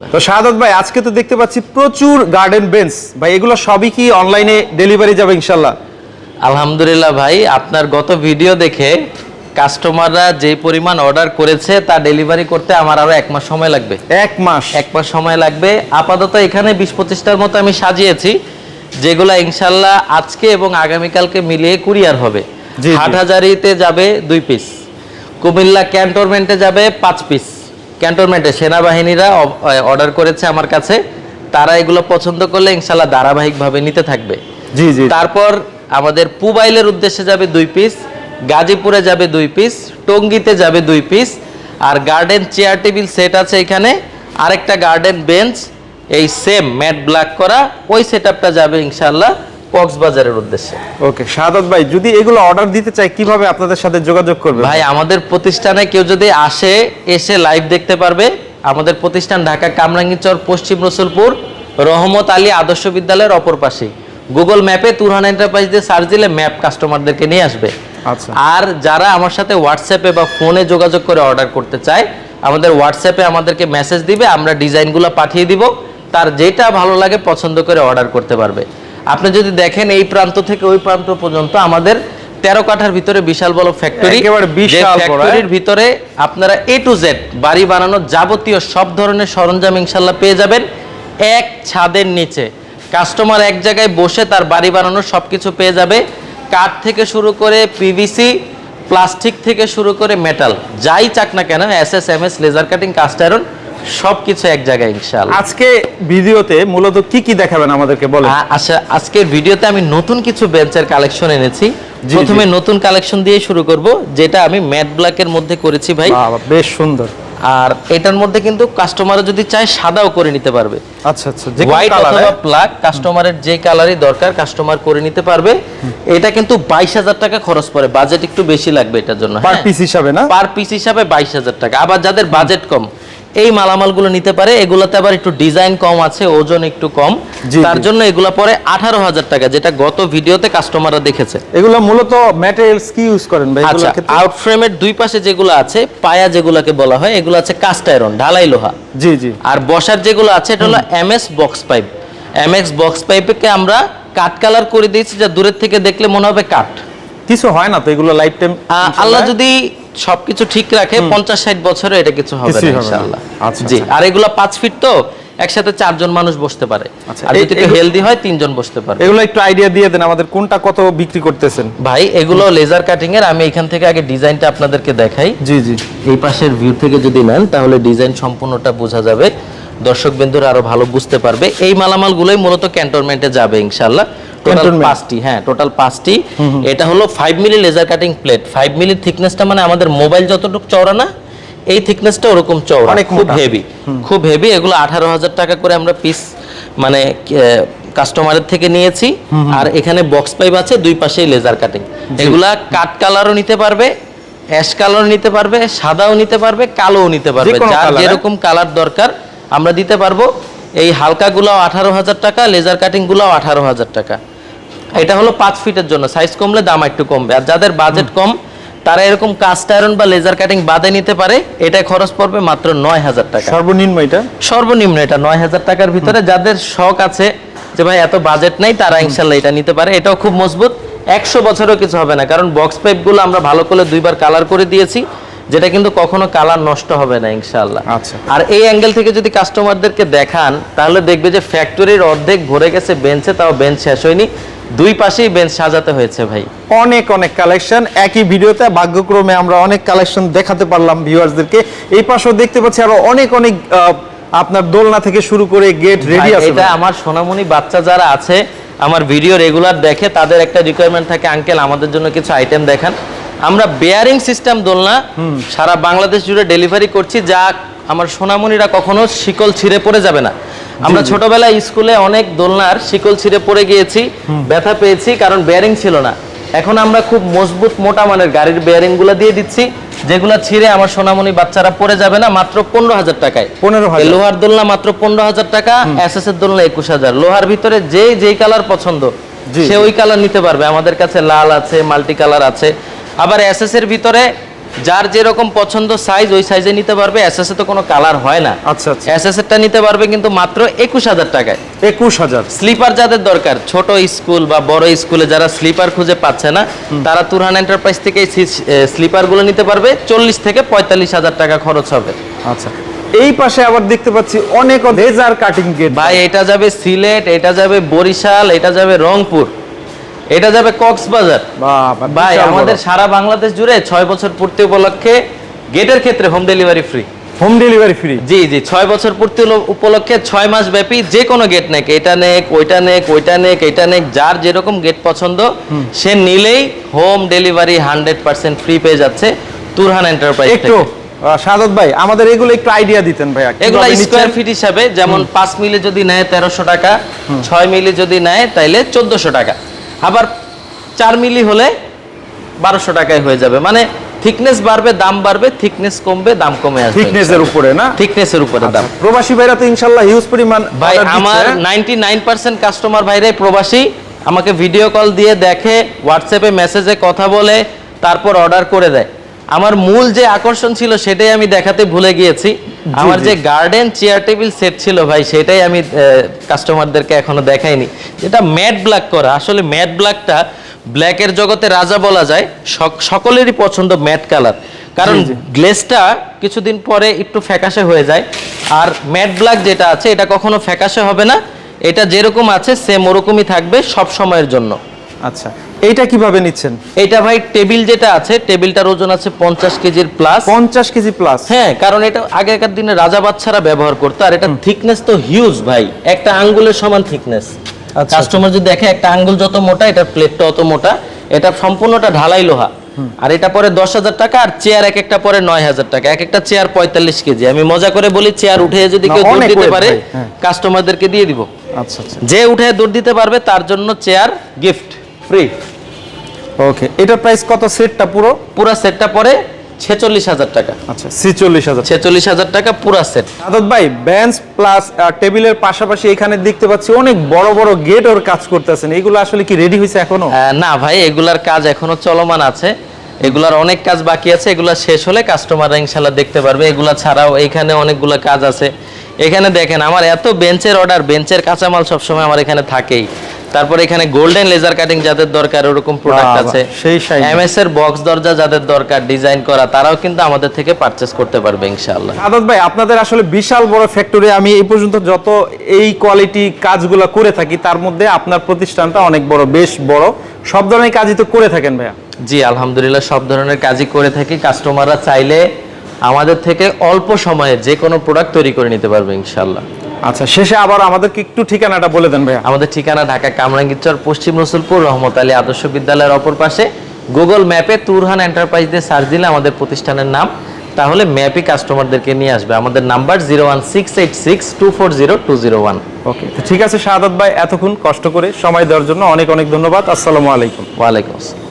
তো শাহাদত ভাই আজকে তো দেখতে পাচ্ছি প্রচুর গার্ডেন বেঞ্চ ভাই এগুলো সবই কি অনলাইনে ডেলিভারি যাবে ইনশাল্লাহ? আলহামদুলিল্লাহ ভাই আপনার গত ভিডিও দেখে কাস্টমাররা যে পরিমাণ অর্ডার করেছে তা ডেলিভারি করতে আমার আরও এক মাস সময় লাগবে। এক মাস? এক মাস সময় লাগবে। আপাতত এখানে বিশ পঁচিশটার মতো আমি সাজিয়েছি যেগুলো ইনশাল্লাহ আজকে এবং আগামীকালকে মিলিয়ে কুরিয়ার হবে। জি। হাটহাজারিতে যাবে দুই পিস কুমিল্লা ক্যান্টনমেন্টে যাবে পাঁচ পিস ক্যান্টনমেন্টে সেনাবাহিনীরা অর্ডার করেছে আমার কাছে। তারা এগুলো পছন্দ করলে ইনশাল্লাহ ধারাবাহিকভাবে নিতে থাকবে। জি জি। তারপর আমাদের পুবাইলের উদ্দেশ্যে যাবে দুই পিস গাজীপুরে যাবে দুই পিস টঙ্গিতে যাবে দুই পিস আর গার্ডেন চেয়ার টেবিল সেট আছে এখানে। আরেকটা গার্ডেন বেঞ্চ এই সেম ম্যাট ব্ল্যাক করা ওই সেটআপটা যাবে ইনশাআল্লাহ কক্সবাজারের উদ্দেশ্যে। ওকে শাহাদত ভাই যদি এগুলো অর্ডার দিতে চাই কীভাবে আপনাদের সাথে যোগাযোগ করবে? ভাই আমাদের প্রতিষ্ঠানে কেউ যদি আসে এসে লাইভ দেখতে পারবে। আমাদের প্রতিষ্ঠান ঢাকা কামরাঙ্গীচর পশ্চিম রসুলপুর রহমত আলী আদর্শ বিদ্যালয়ের অপর পাশে। গুগল ম্যাপে তুরহান এন্টারপ্রাইজ দিয়ে সার্চ দিলে ম্যাপ কাস্টমারদেরকে নিয়ে আসবে। আচ্ছা। আর যারা আমার সাথে হোয়াটসঅ্যাপে বা ফোনে যোগাযোগ করে অর্ডার করতে চায় আমাদের হোয়াটসঅ্যাপে আমাদেরকে মেসেজ দিবে আমরা ডিজাইনগুলো পাঠিয়ে দিব। তার যেটা ভালো লাগে পছন্দ করে অর্ডার করতে পারবে। আপনি যদি দেখেন এই প্রান্ত থেকে ওই প্রান্ত পর্যন্ত আমাদের তেরো কাঠার ভিতরে বিশাল বড় ফ্যাক্টরি ফ্যাক্টরির ভিতরে আপনারা এ টু জেড বাড়ি বানানোর যাবতীয় সব ধরনের সরঞ্জাম ইনশাল্লাহ পেয়ে যাবেন এক ছাদের নিচে। কাস্টমার এক জায়গায় বসে তার বাড়ি বানানোর সব কিছু পেয়ে যাবে। কাঠ থেকে শুরু করে পিভিসি প্লাস্টিক থেকে শুরু করে মেটাল যাই চাক না কেন S S M S laser cutting cast iron সব কিছু এক জায়গায় ইনশাল্লাহ আজকে ভিডিওতে মূলত কি কি দেখাবেন আমাদেরকে বলেন। আচ্ছা আজকের ভিডিওতে আমি নতুন কিছু বেঞ্চের কালেকশন এনেছি। প্রথমে নতুন কালেকশন দিয়ে শুরু করব যেটা আমি ম্যাট ব্ল্যাকের মধ্যে করেছি ভাই। বেশ সুন্দর। আর এটার মধ্যে কিন্তু কাস্টমার যদি চায় সাদাও করে নিতে পারবে। আচ্ছা আচ্ছা যে হোয়াইট অথবা ব্ল্যাক কাস্টমারের যে কালারই দরকার কাস্টমার করে নিতে পারবে। এটা কিন্তু বাইশ হাজার টাকা খরচ পড়ে বাজেট একটু বেশি লাগবে এটার জন্য পার পিস হিসাবে না? পার পিস হিসাবে বাইশ হাজার টাকা। আবার যাদের বাজেট কম এই মালামালগুলো নিতে পারে। এগুলোতে আবার একটু ডিজাইন কম আছে ওজন একটু কম। তার জন্য এগুলো পরে আঠারো হাজার টাকা যেটা গত ভিডিওতে কাস্টমাররা দেখেছে। এগুলো মূলত ম্যাটেরিয়ালস কি ইউজ করেন ভাই? আচ্ছা এগুলোর ক্ষেত্রে আউট ফ্রেমের দুই পাশে যেগুলো আছে পায়া যেগুলোকে বলা হয় এগুলো আছে কাস্ট আয়রন ঢালাই লোহা। জি জি। আর বসার যেগুলো আছে এটা হলো MS box pipe M X box পাইপকে আমরা কাঠ কালার করে দিয়েছি যা দূরের থেকে দেখলে মনে হবে কাঠ কিছু হয় না তো এগুলো লাইফ টাইম আল্লাহ যদি সবকিছু ঠিক রাখে পঞ্চাশ ষাট বছরে এটা কিছু হবে। ইনশাআল্লাহ। আচ্ছা, জি আচ্ছা। আর এগুলো পাঁচ ফিট তো একসাথে চারজন মানুষ বসতে পারে। আচ্ছা, আর যদি একটু হেলদি হয় তিনজন বসতে পারে এগুলো একটু আইডিয়া দিয়ে দেন আমাদের কোনটা কত বিক্রি করতেছেন। ভাই এগুলো লেজার কাটিং এর আমি এখান থেকে আগে ডিজাইনটা আপনাদেরকে দেখাই। জি জি। এই পাশের ভিউ থেকে যদি নেন তাহলে ডিজাইন সম্পূর্ণটা বোঝা যাবে। দর্শক বিন্দুরা আরও ভালো বুঝতে পারবে। এই মালামালগুলোই মূলত ক্যান্টনমেন্টে যাবে ইনশাল্লাহ টোটাল পাঁচটি হ্যাঁ টোটাল পাঁচটি। এটা হলো five milli laser cutting plate five milli থিকনেসটা মানে আমাদের মোবাইল যতটুকু চওড়া না এই থিকনেসটা ওরকম চওড়া খুব হেভি খুব হেভি এগুলো আঠারো হাজার টাকা করে আমরা পিস মানে কাস্টমারের থেকে নিয়েছি। আর এখানে বক্স পাইপ আছে দুই পাশেই লেজার কাটিং এগুলা কাট কালারও নিতে পারবে অ্যাশ কালার নিতে পারবে সাদাও নিতে পারবে কালোও নিতে পারবে। যার যেরকম কালার দরকার আমরা দিতে পারব। এই হালকা গুলাও আঠারো হাজার টাকা লেজার কাটিং গুলাও আঠারো হাজার টাকা। এটা হলো পাঁচ ফিটের জন্য। সাইজ কমলে দাম একটু কমবে। আর যাদের বাজেট কম তারা এরকম কাস্ট আয়রন বা লেজার কাটিং বাদে নিতে পারে। এটা খরচ পড়বে মাত্র নয় হাজার টাকা। সর্বনিম্ন এটা? সর্বনিম্ন এটা নয় হাজার টাকার ভিতরে। যাদের শখ আছে যে ভাই এত বাজেট নাই তারা ইনশাল্লাহ এটা নিতে পারে। এটাও খুব মজবুত। একশো বছরও কিছু হবে না। কারণ বক্স পাইপগুলো আমরা ভালো করে দুইবার কালার করে দিয়েছি যেটা কিন্তু কখনো কালার নষ্ট হবে না ইনশাল্লাহ। আচ্ছা। আর এই অ্যাঙ্গেল থেকে যদি কাস্টমারদেরকে দেখান তাহলে দেখবে যে ফ্যাক্টরির অর্ধেক ভরে গেছে বেঞ্চে তাও বেঞ্চ শেষ হয়নি। দুই পাশেই বেঞ্চ সাজাতে হয়েছে ভাই। অনেক অনেক কালেকশন একই ভিডিওতে ভাগ্যক্রমে আমরা অনেক কালেকশন দেখাতে পারলাম ভিউয়ার্সদেরকে এই পাশেও দেখতে পাচ্ছি আরও অনেক অনেক আপনার দোলনা থেকে শুরু করে গেট রেডি আছে এটা আমার সোনামণি বাচ্চা যারা আছে আমার ভিডিও রেগুলার দেখে তাদের একটা রিকোয়ারমেন্ট থাকে আঙ্কেল আমাদের জন্য কিছু আইটেম দেখান। আমরা বেয়ারিং সিস্টেম দোলনা সারা বাংলাদেশ জুড়ে ডেলিভারি করছি যা আমার সোনামণিরা কখনো শিকল ছিঁড়ে পড়ে যাবে না। আমরা ছোটবেলায় স্কুলে অনেক দোলনার শিকল ছিঁড়ে পড়ে গিয়েছি ব্যথা পেয়েছি কারণ বেয়ারিং ছিল না। এখন আমরা খুব মজবুত মোটা মানের গাড়ির বেয়ারিংগুলো দিয়ে দিচ্ছি যেগুলো ছিঁড়ে আমার সোনামণি বাচ্চারা পড়ে যাবে না মাত্র পনেরো হাজার টাকায়। 15,000 এই লোহার দোলনা মাত্র পনেরো হাজার টাকা এসএস এর দোলনা একুশ হাজার। লোহার ভিতরে যে যেই কালার পছন্দ। সে ওই কালার নিতে পারবে। আমাদের কাছে লাল আছে মাল্টি কালার আছে। আবার এসএস এর ভিতরে যার যেরকম পছন্দ সাইজ ওই সাইজে নিতে পারবে। এসএস এ তো কোনো কালার হয় না। আচ্ছা আচ্ছা। এরটা নিতে পারবে কিন্তু মাত্র একুশ হাজার টাকায়। একুশ হাজার। স্লিপার যাদের দরকার ছোট স্কুল বা বড় স্কুলে যারা স্লিপার খুঁজে পাচ্ছে না তারা তুরহান এন্টারপ্রাইজ থেকে স্লিপারগুলো নিতে পারবে। চল্লিশ থেকে পঁয়তাল্লিশ হাজার টাকা খরচ হবে। আচ্ছা। এই পাশে আবার দেখতে পাচ্ছি অনেক লেজার কাটিং গেট ভাই এটা যাবে সিলেট এটা যাবে বরিশাল এটা যাবে রংপুর। এটা যাবে কক্সবাজার। ভাই আমাদের সারা বাংলাদেশ জুড়ে ছয় বছর পূর্তি উপলক্ষে গেটের ক্ষেত্রে home delivery free home delivery free জি জি ছয় বছর পূর্তি উপলক্ষে ছয় মাস ব্যাপী যে কোনো গেট নেক এটা নেক ওইটা নেক ওইটা নেক এটা নেক যার যেরকম গেট পছন্দ সে নিলেই home delivery hundred percent free পেয়ে যাচ্ছে তুরহান এন্টারপ্রাইজ একটু সাদত ভাই আমাদের এগুলো একটু আইডিয়া দিতেন ভাইয়া এগুলো স্কোয়ার ফিট হিসাবে যেমন পাঁচ মিলে যদি নেয় তেরোশো টাকা ছয় মিলে যদি নেয় তাইলে চোদ্দশো টাকা। আবার চার মিলি হলে বারোশো টাকায় হয়ে যাবে। মানে থিকনেস বাড়বে দাম বাড়বে থিকনেস কমবে দাম কমে আসবে থিকনেসের উপরে না? থিকনেসের উপরে দাম। প্রবাসী ভাইরা তো ইনশাল্লাহ হিউজ পরিমাণ ভাই আমার হ্যাঁ? নাইনটি নাইন পার্সেন্ট কাস্টমার ভাইরাই প্রবাসী। আমাকে ভিডিও কল দিয়ে দেখে হোয়াটসঅ্যাপে মেসেজে কথা বলে তারপর অর্ডার করে দেয়। আমার মূল যে আকর্ষণ ছিল সেটাই আমি দেখাতে ভুলে গিয়েছি। আমার যে গার্ডেন চেয়ার টেবিল সেট ছিল ভাই সেটাই আমি কাস্টমারদেরকে এখনও দেখাইনি। যেটা ম্যাট ব্ল্যাক করা আসলে ম্যাট ব্ল্যাকটা ব্ল্যাকের জগতে রাজা বলা যায় সকলেরই পছন্দ ম্যাট কালার কারণ। গ্লেসটা কিছুদিন পরে একটু ফ্যাকাশে হয়ে যায় আর ম্যাট ব্ল্যাক যেটা আছে এটা কখনো ফ্যাকাশে হবে না। এটা যেরকম আছে সেম ওরকমই থাকবে সব সময়ের জন্য। আচ্ছা। এইটা কীভাবে নিচ্ছেন? এটা ভাই টেবিল যেটা আছে টেবিলটার ওজন আছে পঞ্চাশ কেজির প্লাস পঞ্চাশ কেজি প্লাস হ্যাঁ কারণ এটা আগেকার দিনে রাজা বাচ্চারা ব্যবহার করতো আর এটা থিকনেস তো হিউজ ভাই। একটা আঙ্গুলের সমান থিকনেস আচ্ছা। কাস্টমার যদি দেখে একটা আঙ্গুল যত মোটা এটার প্লেটটা অত মোটা এটা সম্পূর্ণটা ঢালাই লোহা। আর এটা পরে দশ হাজার টাকা আর চেয়ার এক একটা পরে নয় হাজার টাকা। এক একটা চেয়ার পঁয়তাল্লিশ কেজি। আমি মজা করে বলি চেয়ার উঠে যদি কেউ দৌড় দিতে পারে হ্যাঁ। কাস্টমারদেরকে দিয়ে দিব। আচ্ছা আচ্ছা। যে উঠে দৌড় দিতে পারবে তার জন্য চেয়ার গিফট ফ্রি ওকে এটার প্রাইস কত সেটটা পুরো? পুরা সেটটা পরে ছেচল্লিশ হাজার টাকা। আচ্ছা ছিচল্লিশ হাজার ছেচল্লিশ হাজার টাকা পুরা সেট আদত ভাই বেঞ্চ প্লাস টেবিলের পাশাপাশি এখানে দেখতে পাচ্ছি অনেক বড় বড় গেট ওর কাজ করতেছেন। এগুলো আসলে কি রেডি হয়েছে এখনও? না ভাই এগুলার কাজ এখনও চলমান আছে। এগুলার অনেক কাজ বাকি আছে। এগুলা শেষ হলে কাস্টমাররা ইনশাল্লাহ দেখতে পারবে। এগুলা ছাড়াও এখানে অনেকগুলো কাজ আছে। এখানে দেখেন আমার এত বেঞ্চের অর্ডার বেঞ্চের কাঁচামাল সবসময় আমার এখানে থাকেই। তারপর এখানে গোল্ডেন লেজার কাটিং যাদের দরকার ওরকম প্রোডাক্ট আছে। সেই। এমএস এর। বক্স দরজা যাদের দরকার ডিজাইন করা তারাও কিন্তু আমাদের থেকে পারচেস করতে পারবে ইনশাআল্লাহ। আদত ভাই আপনাদের আসলে বিশাল বড় ফ্যাক্টরি আমি এই পর্যন্ত যত এই কোয়ালিটি কাজগুলো করে থাকি তার মধ্যে আপনার প্রতিষ্ঠানটা অনেক বড় বেশ বড়। সব ধরনের কাজই তো করে থাকেন ভাইয়া। জি আলহামদুলিল্লাহ সব ধরনের কাজই করে থাকি। কাস্টমাররা চাইলে আমাদের থেকে অল্প সময়ে যে কোনো প্রোডাক্ট তৈরি করে নিতে পারবে ইনশাল্লাহ আচ্ছা শেষে আবার আমাদেরকে একটু ঠিকানাটা বলে দেন ভাইয়া। আমাদের ঠিকানা ঢাকা কামরাঙ্গীরচর পশ্চিম রসুলপুর রহমত আলী আদর্শ বিদ্যালয়ের অপর পাশে। গুগল ম্যাপে তুরহান এন্টারপ্রাইজ দিয়ে সার্চ দিলে আমাদের প্রতিষ্ঠানের নাম। তাহলে ম্যাপই কাস্টমারদেরকে নিয়ে আসবে। আমাদের number zero one six eight six two four zero two zero one okay তো ঠিক আছে শাহাদত ভাই এতক্ষণ কষ্ট করে সময় দেওয়ার জন্য অনেক অনেক ধন্যবাদ। আসসালামু আলাইকুম। ওয়ালাইকুম আসসালাম।